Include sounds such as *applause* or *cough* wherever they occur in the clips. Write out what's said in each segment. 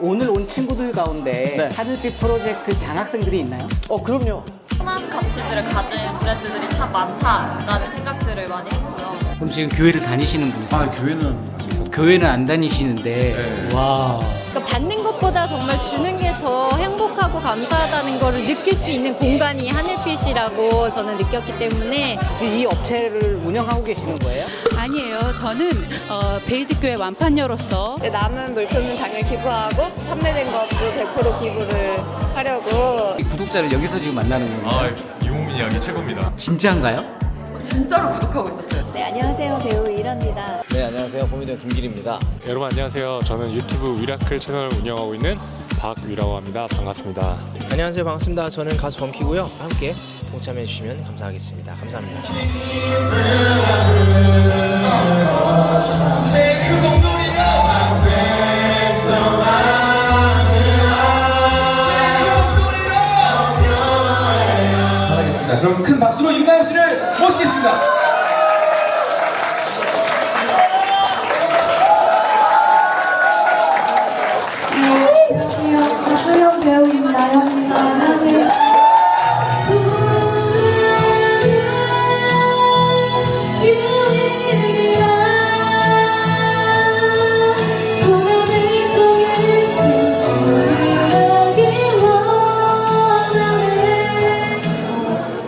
오늘 온 친구들 가운데 네. 하늘빛 프로젝트 장학생들이 있나요? 어 그럼요. 선한 가치들을 가진 브랜드들이 참 많다라는 생각들을 많이 했고요. 그럼 지금 교회를 다니시는 분이세요? 아 교회는 아직 못 교회는 안 다니시는데 네. 와 그러니까 받는 것보다 정말 주는 게 더 행복하고 감사하다는 거를 느낄 수 있는 공간이 하늘빛이라고 저는 느꼈기 때문에 이 업체를 운영하고 계시는 거예요? 아니에요. 저는 어, 베이직 교회 완판녀로서 남은 물품은 당연히 기부하고 판매된 것도 100% 기부를 하려고 이 구독자를 여기서 지금 만나는 건가요? 아, 이홍민 이야기 최고입니다. 진짜인가요? 진짜로 구독하고 있었어요. 네 안녕하세요 배우 이랍니다. 네 안녕하세요 보미디어 김길입니다. 여러분 안녕하세요. 저는 유튜브 위라클 채널을 운영하고 있는 박위라고 합니다. 반갑습니다. 안녕하세요 반갑습니다 저는 가수 범키고요 함께 동참해 주시면 감사하겠습니다 감사합니다 하겠습니다. 그럼 큰 박수로 임나영 배우 임나영입니다. 안녕하세요.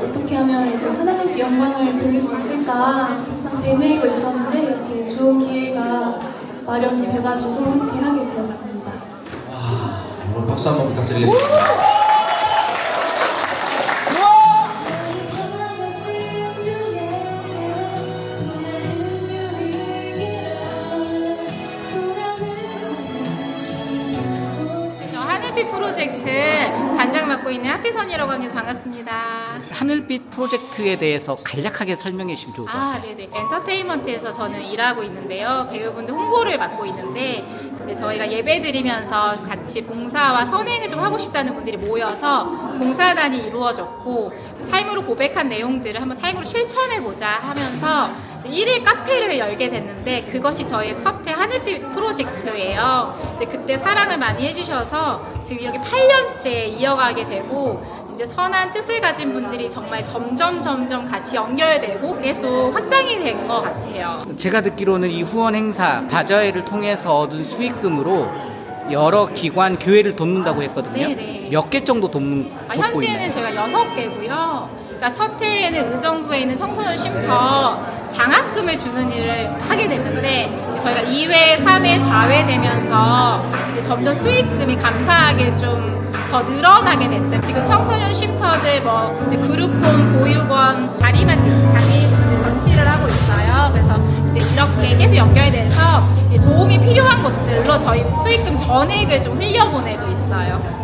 어떻게 하면 이제 하나님께 영광을 돌릴 수 있을까 항상 되뇌이고 있었는데 이렇게 좋은 기회가 마련이 돼가지고 함께 하게 되었습니다. 여러분 박수 한번 부탁드리겠습니다. 저 하늘빛 프로젝트 단장 맡고 있는 하태선이라고 합니다. 반갑습니다. 하늘빛 프로젝트에 대해서 간략하게 설명해 주시면 좋을 것 같아요. 아, 네네. 엔터테인먼트에서 저는 일하고 있는데요. 배우분들 홍보를 맡고 있는데, 저희가 예배 드리면서 같이 봉사와 선행을 좀 하고 싶다는 분들이 모여서 봉사단이 이루어졌고, 삶으로 고백한 내용들을 한번 삶으로 실천해 보자 하면서 이제 1일 카페를 열게 됐는데, 그것이 저의 첫회 하늘빛 프로젝트예요. 근데 그때 사랑을 많이 해주셔서 지금 이렇게 8년째 이어가게 되고, 이제 선한 뜻을 가진 분들이 정말 점점 점점 같이 연결되고 계속 확장이 된 것 같아요. 제가 듣기로는 이 후원 행사 바자회를 통해서 얻은 수익금으로 여러 기관 교회를 돕는다고 했거든요. 네네. 몇 개 정도 돕는 아, 돕고 현재는? 제가 여섯 개고요. 그러니까 첫 해에는 의정부에 있는 청소년 쉼터 장학금을 주는 일을 하게 됐는데 저희가 2회, 3회, 4회 되면서 이제 점점 수익금이 감사하게 좀 더 늘어나게 됐어요. 지금 청소년 쉼터들 뭐 그룹홈, 보육원, 다리마티스 장애인분들 전시를 하고 있어요. 그래서 이제 이렇게 계속 연결돼서 도움이 필요한 곳들로 저희 수익금 전액을 좀 흘려보내고 있어요.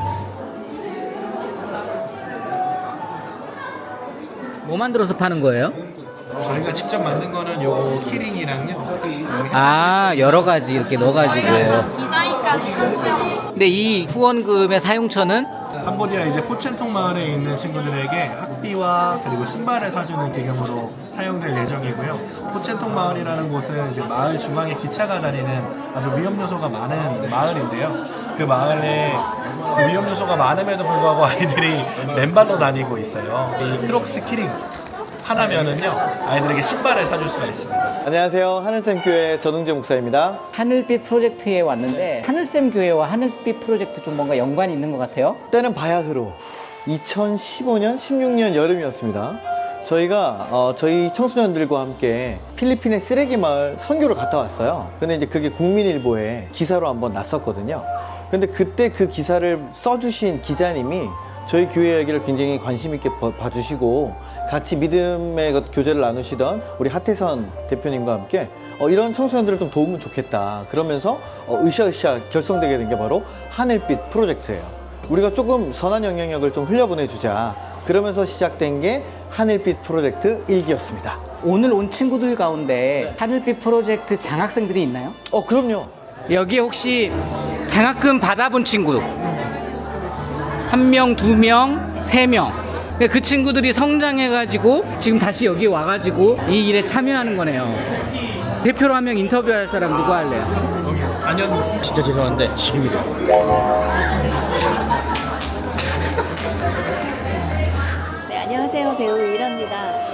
뭐 만들어서 파는 거예요? 저희가 직접 만든 거는 요 키링이랑요 아 여러 가지 이렇게 넣어가지고요. 디자인까지 하고요. 근데 이 후원금의 사용처는 캄보디아 이제 포첸통 마을에 있는 친구들에게 학비와 그리고 신발을 사주는 개념으로 사용될 예정이고요. 포첸통 마을이라는 곳은 이제 마을 중앙에 기차가 다니는 아주 위험 요소가 많은 마을인데요. 그 마을에 그 위험 요소가 많음에도 불구하고 아이들이 맨발로 다니고 있어요. 이 크록스 키링 하나면은요 아이들에게 신발을 사줄 수가 있습니다. 안녕하세요 하늘샘 교회 전웅재 목사입니다. 하늘빛 프로젝트에 왔는데 하늘샘 교회와 하늘빛 프로젝트 좀 뭔가 연관이 있는 것 같아요. 때는 바야흐로 2015년 16년 여름이었습니다. 저희가 어, 저희 청소년들과 함께 필리핀의 쓰레기 마을 선교를 갔다 왔어요. 근데 이제 그게 국민일보에 기사로 한번 났었거든요. 근데 그때 그 기사를 써주신 기자님이 저희 교회 이야기를 굉장히 관심 있게 봐- 봐주시고 같이 믿음의 그 교제를 나누시던 우리 하태선 대표님과 함께 어, 이런 청소년들을 좀 도우면 좋겠다. 그러면서 어, 으쌰으쌰 결성되게 된 게 바로 하늘빛 프로젝트예요. 우리가 조금 선한 영향력을 좀 흘려보내주자. 그러면서 시작된 게 하늘빛 프로젝트 일기였습니다 오늘 온 친구들 가운데 하늘빛 프로젝트 장학생들이 있나요? 어, 그럼요. 여기 혹시 장학금 받아본 친구 한 명, 두 명, 세 명. 그그 친구들이 성장해가지고 지금 다시 여기 와가지고 이 일에 참여하는 거네요. 대표로 한 명 인터뷰할 사람 누구 할래요? 안녕. 진짜 죄송한데 지금이래. 네, 안녕하세요. 배우 이라입니다.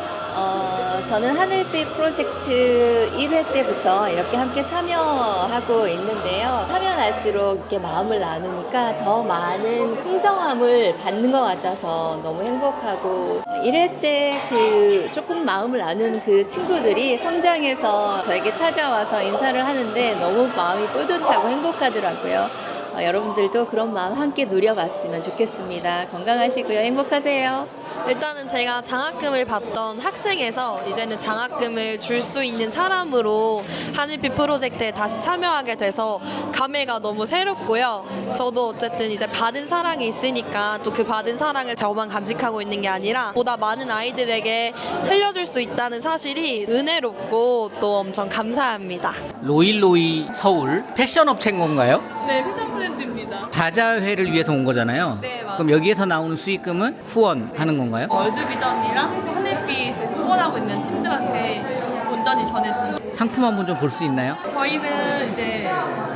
어, 저는 하늘빛 프로젝트 1회 때부터 이렇게 함께 참여하고 있는데요. 하면 할수록 이렇게 마음을 나누니까 더 많은 풍성함을 받는 것 같아서 너무 행복하고 1회 때 그 조금 마음을 나눈 그 친구들이 성장해서 저에게 찾아와서 인사를 하는데 너무 마음이 뿌듯하고 행복하더라고요. 어, 여러분들도 그런 마음 함께 누려봤으면 좋겠습니다. 건강하시고요. 행복하세요. 일단은 제가 장학금을 받던 학생에서 이제는 장학금을 줄 수 있는 사람으로 하늘빛 프로젝트에 다시 참여하게 돼서 감회가 너무 새롭고요. 저도 어쨌든 이제 받은 사랑이 있으니까 또 그 받은 사랑을 저만 간직하고 있는 게 아니라 보다 많은 아이들에게 흘려줄 수 있다는 사실이 은혜롭고 또 엄청 감사합니다. 로이로이 서울 패션 업체인 건가요? 네, 패션 브랜드입니다. 바자회를 위해서 온 거잖아요. 네, 맞아요. 그럼 여기에서 나오는 수익금은 후원하는 건가요? 월드비전이랑 하늘빛을 후원하고 있는 팀들한테 온전히 전해준 상품 한번 좀 볼 수 있나요? 저희는 이제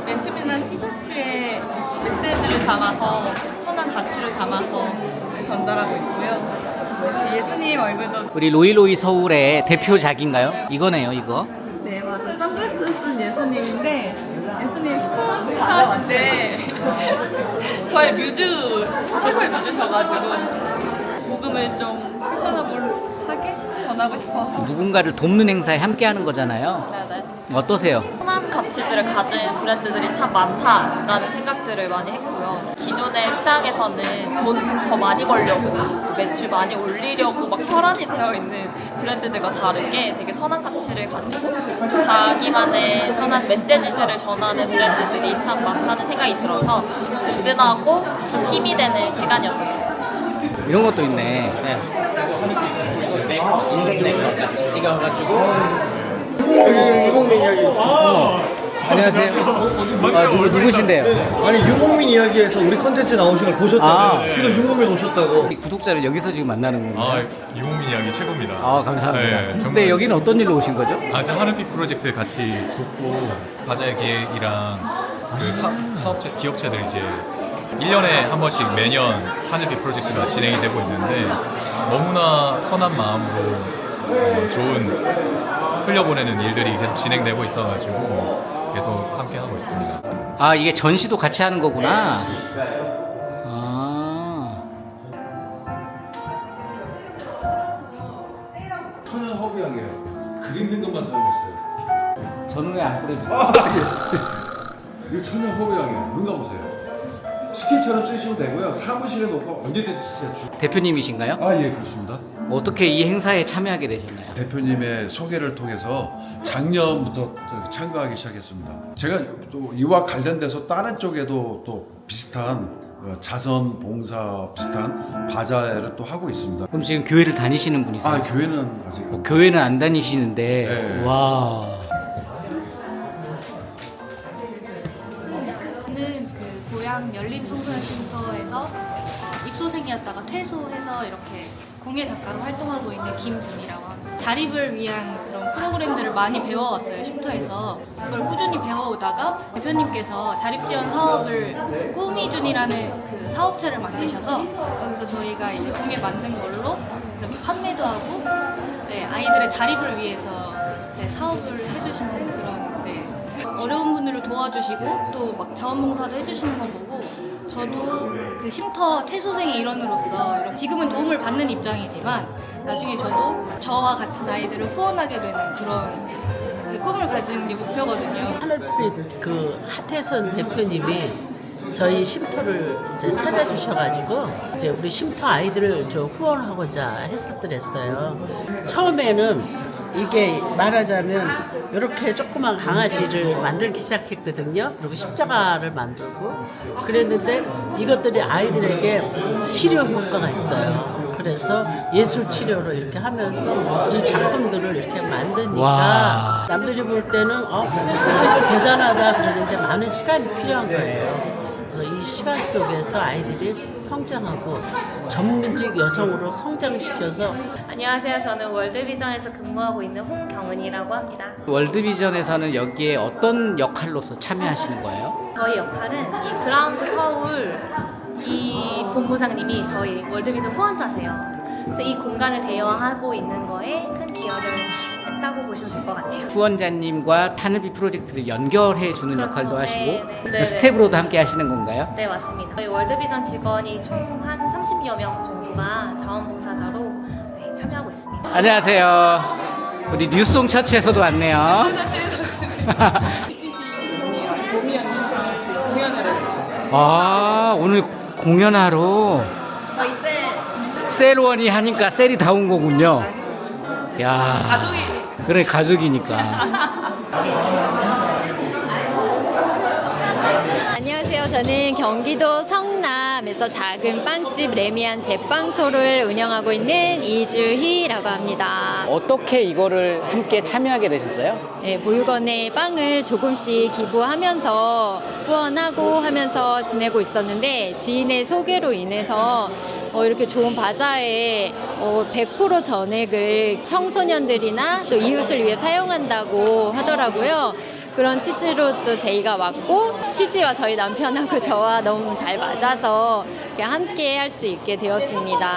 맨투맨한 티셔츠에 메시지를 담아서 선한 가치를 담아서 전달하고 있고요. 예수님 얼굴도 우리 로이로이 서울의 대표작인가요? 이거네요, 이거. 네 맞아요. 선글라스 쓴 예수님인데 예수님 슈퍼스타신데 *laughs* 저의 뮤즈 최고의 뮤즈셔가지고 복음을 좀 패셔너블 하게 전하고 싶어서 누군가를 돕는 행사에 함께 하는 거잖아요. 네네. 어떠세요? 선한 가치들을 가진 브랜드들이 참 많다라는 생각들을 많이 했고요. 기존의 시장에서는 돈 더 많이 벌려고 매출 많이 올리려고 막 혈안이 되어 있는 브랜드들과 다르게 되게 선한 가치를 가지고 좀 자기만의 선한 메시지들을 전하는 브랜드들이 참 많다는 생각이 들어서 든든하고 좀 힘이 되는 시간이었던 것 같습니다. 이런 것도 있네. 인생 내거 같이 찍어가지고 유목민 이야기 안녕하세요. 아, 누구, 누구신데요? 아니 유목민 이야기에서 우리 컨텐츠 나오신 걸 보셨다고 아. 그래서 유목민 오셨다고 구독자를 여기서 지금 만나는 건가요? 유목민 이야기 최고입니다. 아, 감사합니다. 네, 근데. 여기는 어떤 일로 오신 거죠? 아, 저 하늘빛 프로젝트 같이 돕고 바자회 기획이랑 그 사, 사업체 기업체들 이제 1년에 한 번씩 매년 하늘빛 프로젝트가 진행이 되고 있는데 너무나 선한 마음으로 어, 좋은 흘려보내는 일들이 계속 진행되고 있어가지고 계속 함께 하고 있습니다. 아, 이게 전시도 같이 하는 거구나. 아. 천연 허브향이에요. 그림 든 것만 사용했어요. 저는 왜 안 뿌려주세요? 아, 예. 이거 천연 허브향이에요. 눈 감으세요. 스킨처럼 쓰시면 되고요. 사무실에 놓고 언제든지 쓰세요. 대표님이신가요? 아, 예, 그렇습니다. 어떻게 이 행사에 참여하게 되셨나요? 대표님의 소개를 통해서 작년부터 저 참가하기 시작했습니다. 제가 또 이와 관련돼서 다른 쪽에도 또 비슷한 어, 자선 봉사 비슷한 바자회를 또 하고 있습니다. 그럼 지금 교회를 다니시는 분이세요? 아 교회는 아직 어, 교회는 안 다니시는데 네. 와 어, 입소생이었다가 퇴소해서 이렇게 공예 작가로 활동하고 있는 김분이라고 합니다. 자립을 위한 그런 프로그램들을 많이 배워왔어요 쉼터에서 그걸 꾸준히 배워오다가 대표님께서 자립 지원 사업을 꾸미준이라는 그 사업체를 만드셔서 거기서 저희가 이제 공예 만든 걸로 이렇게 판매도 하고 네, 아이들의 자립을 위해서 네, 사업을 해주시는 어려운 분들을 도와주시고 또 막 자원봉사도 해주시는 거 보고 저도 그 쉼터 퇴소생의 일원으로서 지금은 도움을 받는 입장이지만 나중에 저도 저와 같은 아이들을 후원하게 되는 그런 그 꿈을 가지는 게 목표거든요. 하늘빛 그 하태선 대표님이 저희 쉼터를 이제 차려주셔가지고 이제 우리 쉼터 아이들을 좀 후원하고자 했었더랬어요. 처음에는 이게 말하자면 이렇게 조그만 강아지를 만들기 시작했거든요. 그리고 십자가를 만들고 그랬는데 이것들이 아이들에게 치료 효과가 있어요. 그래서 예술 치료로 이렇게 하면서 이 작품들을 이렇게 만드니까 와. 남들이 볼 때는 어 이거 대단하다 그러는데 많은 시간이 필요한 거예요. 시간 속에서 아이들이 성장하고 전문직 여성으로 성장시켜서 안녕하세요. 저는 월드비전에서 근무하고 있는 홍경은이라고 합니다. 월드비전에서는 여기에 어떤 역할로서 참여하시는 거예요? 저희 역할은 이 그라운드 서울 이 본부장님이 저희 월드비전 후원자세요. 그래서 이 공간을 대여하고 있는 거에 큰 기여를 했다고 보시면 될 것 같아요. 후원자님과 하늘빛 프로젝트를 연결해 주는 그렇죠. 역할도 네, 하시고 네. 그 네, 스텝으로도 함께 하시는 건가요? 네, 맞습니다. 저희 월드비전 직원이 총 한 30여 명 정도가 자원봉사자로 네, 참여하고 있습니다. 안녕하세요. 우리 뉴송 처치에서도 왔네요. 아 오늘 공연하러 저희 쌤 셀원이 하니까 셀이 다 온 거군요. 야 가족이 그래 가족이니까. *laughs* 안녕하세요. 저는 경기도 성남에서 작은 빵집 레미안 제빵소를 운영하고 있는 이주희라고 합니다. 어떻게 이거를 함께 참여하게 되셨어요? 네, 물건에 빵을 조금씩 기부하면서 후원하고 하면서 지내고 있었는데 지인의 소개로 인해서 어, 이렇게 좋은 바자회 어, 100% 전액을 청소년들이나 또 이웃을 위해 사용한다고 하더라고요. 그런 취지로 또 제이가 왔고 취지와 저희 남편하고 저와 너무 잘 맞아서 함께 할 수 있게 되었습니다.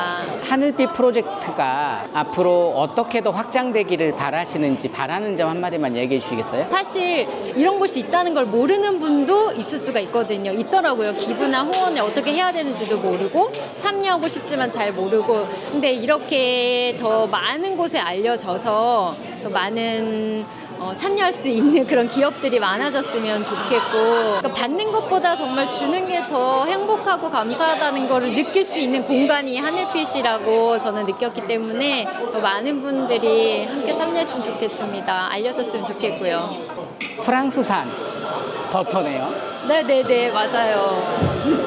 하늘빛 프로젝트가 앞으로 어떻게 더 확장되기를 바라시는지 바라는 점 한마디만 얘기해 주시겠어요? 사실 이런 곳이 있다는 걸 모르는 분도 있을 수가 있거든요. 있더라고요. 기부나 후원을 어떻게 해야 되는지도 모르고 참여하고 싶지만 잘 모르고. 근데 이렇게 더 많은 곳에 알려져서 더 많은 어, 참여할 수 있는 *laughs* 그런 기업들이 많아졌으면 좋겠고 그러니까 받는 것보다 정말 주는 게 더 행복하고 감사하다는 거를 느낄 수 있는 공간이 하늘빛이라고 저는 느꼈기 때문에 더 많은 분들이 함께 참여했으면 좋겠습니다. 알려졌으면 좋겠고요. 프랑스산 버터네요. 네네네 맞아요.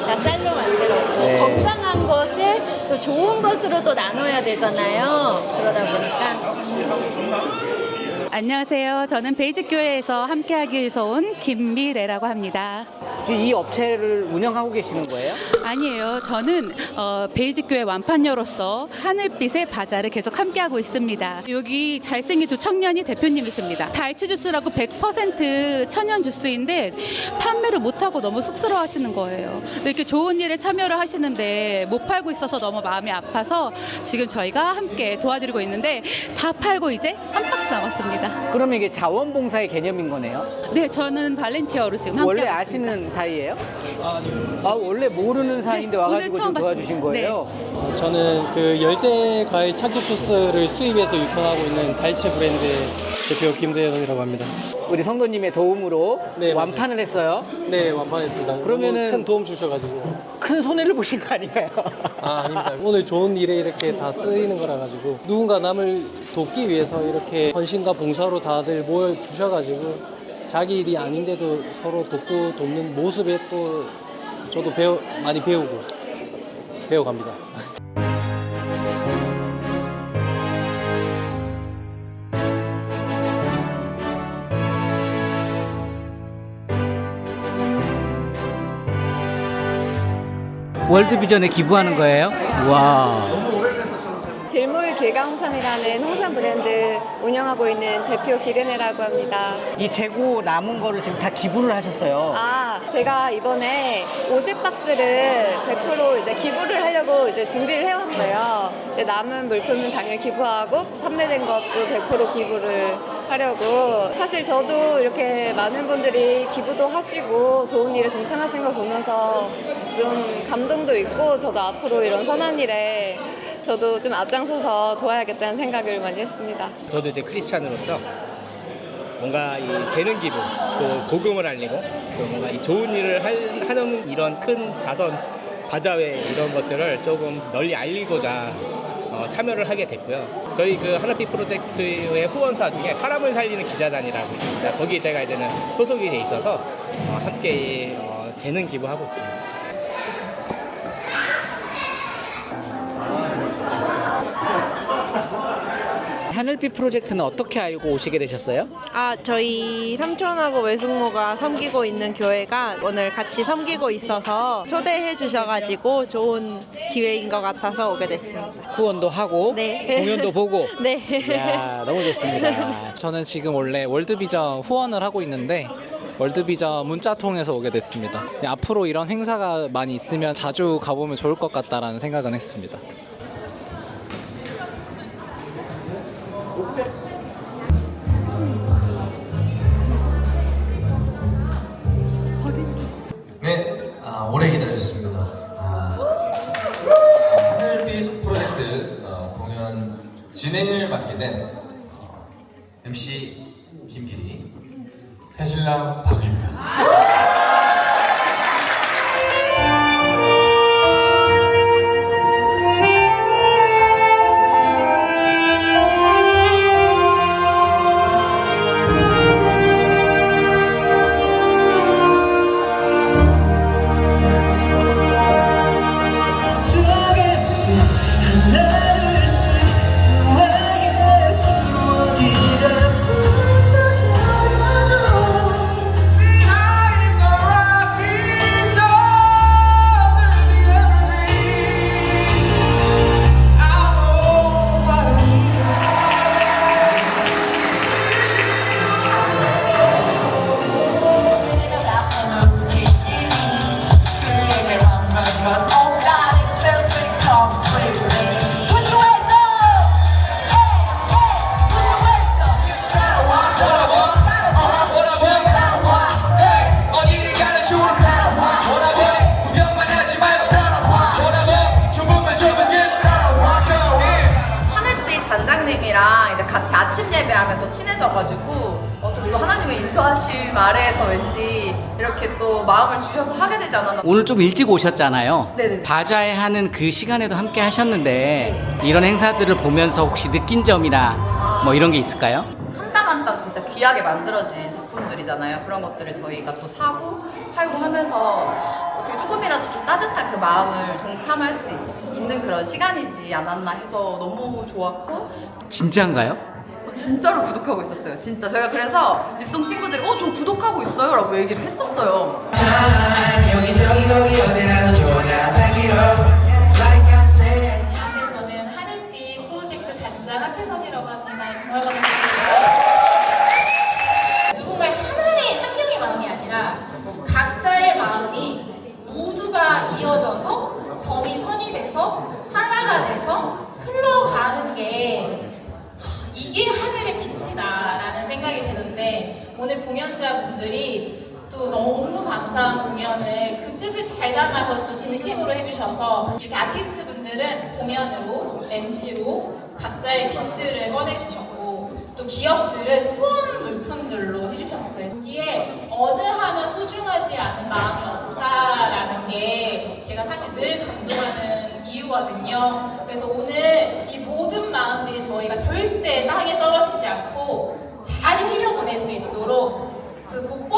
다 쌀로 만들었고 네. 건강한 것을 또 좋은 것으로 또 나눠야 되잖아요. 그러다 보니까 안녕하세요. 저는 베이직 교회에서 함께하기 위해서 온 김미래라고 합니다. 이 업체를 운영하고 계시는 거예요? 아니에요. 저는 어, 베이직 교회 완판녀로서 하늘빛의 바자를 계속 함께하고 있습니다. 여기 잘생긴 두 청년이 대표님이십니다. 달치 주스라고 100% 천연 주스인데 판매를 못하고 너무 쑥스러워하시는 거예요. 근데 이렇게 좋은 일에 참여를 하시는데 못 팔고 있어서 너무 마음이 아파서 지금 저희가 함께 도와드리고 있는데 다 팔고 이제 한 박스 남았습니다. 그러면 이게 자원봉사의 개념인 거네요? 네, 저는 발렌티어로 지금 함께 원래 아시는 사이예요? 아 원래 모르는 사이인데 네, 오늘 와가지고 처음 좀 도와주신 봤습니다. 거예요? 저는 그 열대 과일 착즙 소스를 수입해서 유통하고 있는 다이치 브랜드 대표 김대현이라고 합니다. 우리 성도님의 도움으로 네, 완판을 했어요. 네, 완판했습니다. 그러면은- 너무 큰 도움 주셔가지고. 큰 손해를 보신 거 아닌가요? 아, 아닙니다. 오늘 좋은 일에 이렇게 다 쓰이는 거라 가지고 누군가 남을 돕기 위해서 이렇게 헌신과 봉사로 다들 모여 주셔가지고 자기 일이 아닌데도 서로 돕고 돕는 모습에 또 저도 배워 많이 배우고 배워갑니다. 월드비전에 기부하는 거예요? 와. 질물 길가홍삼이라는 홍삼 브랜드 운영하고 있는 대표 기르네라고 합니다. 이 재고 남은 거를 지금 다 기부를 하셨어요. 아, 제가 이번에 50 박스를 100% 이제 기부를 하려고 이제 준비를 해왔어요. 근데 남은 물품은 당연히 기부하고 판매된 것도 100% 기부를 하려고. 사실 저도 이렇게 많은 분들이 기부도 하시고 좋은 일에 동참하신 걸 보면서 좀 감동도 있고 저도 앞으로 이런 선한 일에 저도 좀 앞장서서 도와야겠다는 생각을 많이 했습니다. 저도 이제 크리스찬으로서 뭔가 이 재능 기부 또 복음을 알리고 또 뭔가 이 좋은 일을 할- 하는 이런 큰 자선 바자회 이런 것들을 조금 널리 알리고자 어, 참여를 하게 됐고요. 저희 그 하나빛 프로젝트의 후원사 중에 사람을 살리는 기자단이라고 있습니다. 거기에 제가 이제는 소속이 돼 있어서 어, 함께 어, 재능 기부하고 있습니다. 하늘빛 프로젝트는 어떻게 알고 오시게 되셨어요? 아, 저희 삼촌하고 외숙모가 섬기고 있는 교회가 오늘 같이 섬기고 있어서 초대해 주셔가지고 좋은 기회인 것 같아서 오게 됐습니다. 후원도 하고 네. 공연도 보고 *laughs* 네. 이야, 너무 좋습니다. 저는 지금 원래 월드비전 후원을 하고 있는데 월드비전 문자 통해서 오게 됐습니다. 네, 앞으로 이런 행사가 많이 있으면 자주 가보면 좋을 것 같다라는 생각은 했습니다. 맡게 된 어, MC 김길이, 새신랑 박입니다. 인도하심 아래에서 왠지 이렇게 또 마음을 주셔서 하게 되지 않았나. 오늘 좀 일찍 오셨잖아요. 네네. 바자회 하는 그 시간에도 함께 하셨는데 이런 행사들을 보면서 혹시 느낀 점이나 뭐 이런 게 있을까요? 한 땀 한 땀 진짜 귀하게 만들어진 제품들이잖아요. 그런 것들을 저희가 또 사고 팔고 하면서 어떻게 조금이라도 좀 따뜻한 그 마음을 동참할 수 있- 있는 그런 시간이지 않았나 해서 너무 좋았고 진짜인가요? 어, 진짜로 구독하고 있었어요. 진짜 저희가 그래서 뉴송 친구들이 어 저 구독하고 있어요 라고 얘기를 했었어요. 안녕하세요. 저는 하늘빛 프로젝트 단장 한혜선이라고 합니다. 정말 반갑습니다. 공연자분들이 또 너무 감사한 공연을 그 뜻을 잘 담아서 또 진심으로 해주셔서 이렇게 아티스트 분들은 공연으로 MC로 각자의 빛들을 꺼내주셨고 또 기업들은 후원 물품들로 해주셨어요. 여기에 어느 하나 소중하지 않은 마음이 없다라는 게 제가 사실 늘 감동하는 이유거든요. 그래서 오늘 이 모든 마음들이 저희가 절대 땅에 떨어지지 않고 잘 흘려보낼 수 있도록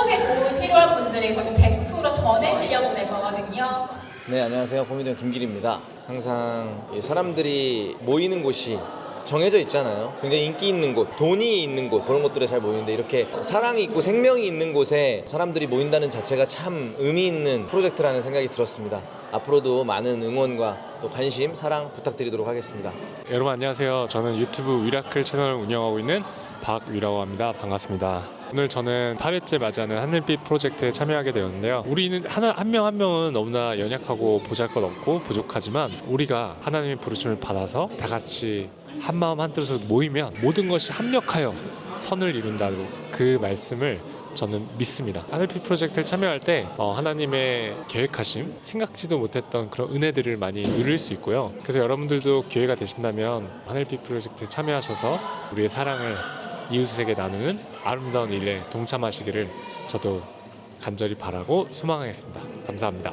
그 곳곳에 도움이 필요한 분들에게 저는 100% 전해 흘려보낼 거거든요. 네, 안녕하세요. 고민동 김길입니다. 항상 이 사람들이 모이는 곳이 정해져 있잖아요. 굉장히 인기 있는 곳, 돈이 있는 곳, 그런 곳들에 잘 모이는데 이렇게 사랑이 있고 생명이 있는 곳에 사람들이 모인다는 자체가 참 의미 있는 프로젝트라는 생각이 들었습니다. 앞으로도 많은 응원과 또 관심, 사랑 부탁드리도록 하겠습니다. 여러분 안녕하세요. 저는 유튜브 위라클 채널을 운영하고 있는 박위라고 합니다. 반갑습니다. 오늘 저는 8회째 맞이하는 하늘빛 프로젝트에 참여하게 되었는데요. 우리는 하나 한 명 한 명은 너무나 연약하고 보잘것없고 부족하지만 우리가 하나님의 부르심을 받아서 다 같이 한 마음 한 뜻으로 모이면 모든 것이 합력하여 선을 이룬다고 그 말씀을 저는 믿습니다. 하늘빛 프로젝트를 참여할 때 어, 하나님의 계획하심, 생각지도 못했던 그런 은혜들을 많이 누릴 수 있고요. 그래서 여러분들도 기회가 되신다면 하늘빛 프로젝트 참여하셔서 우리의 사랑을 이웃에게 나누는 아름다운 일에 동참하시기를 저도 간절히 바라고 소망하겠습니다. 감사합니다.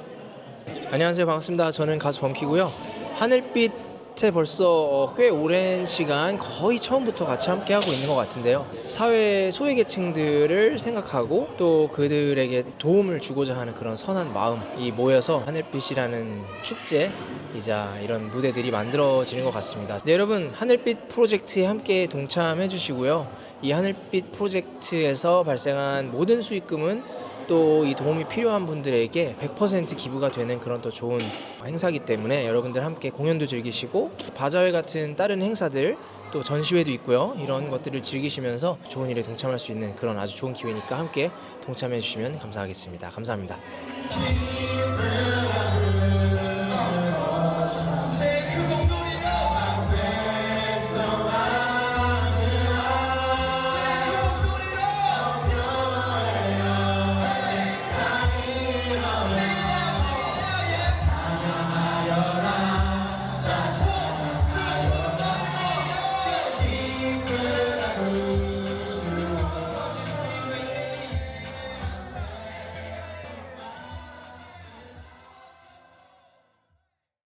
안녕하세요 반갑습니다 저는 가수 범키고요 하늘빛 프로젝트에 벌써 어, 꽤 오랜 시간 거의 처음부터 같이 함께 하고 있는 것 같은데요. 사회 소외계층들을 생각하고 또 그들에게 도움을 주고자 하는 그런 선한 마음이 모여서 하늘빛이라는 축제 이자 이런 무대들이 만들어지는 것 같습니다. 네, 여러분 하늘빛 프로젝트에 함께 동참해 주시고요. 이 하늘빛 프로젝트에서 발생한 모든 수익금은 또 이 도움이 필요한 분들에게 100% 기부가 되는 그런 또 좋은 행사이기 때문에 여러분들 함께 공연도 즐기시고 바자회 같은 다른 행사들 또 전시회도 있고요. 이런 것들을 즐기시면서 좋은 일에 동참할 수 있는 그런 아주 좋은 기회니까 함께 동참해 주시면 감사하겠습니다. 감사합니다.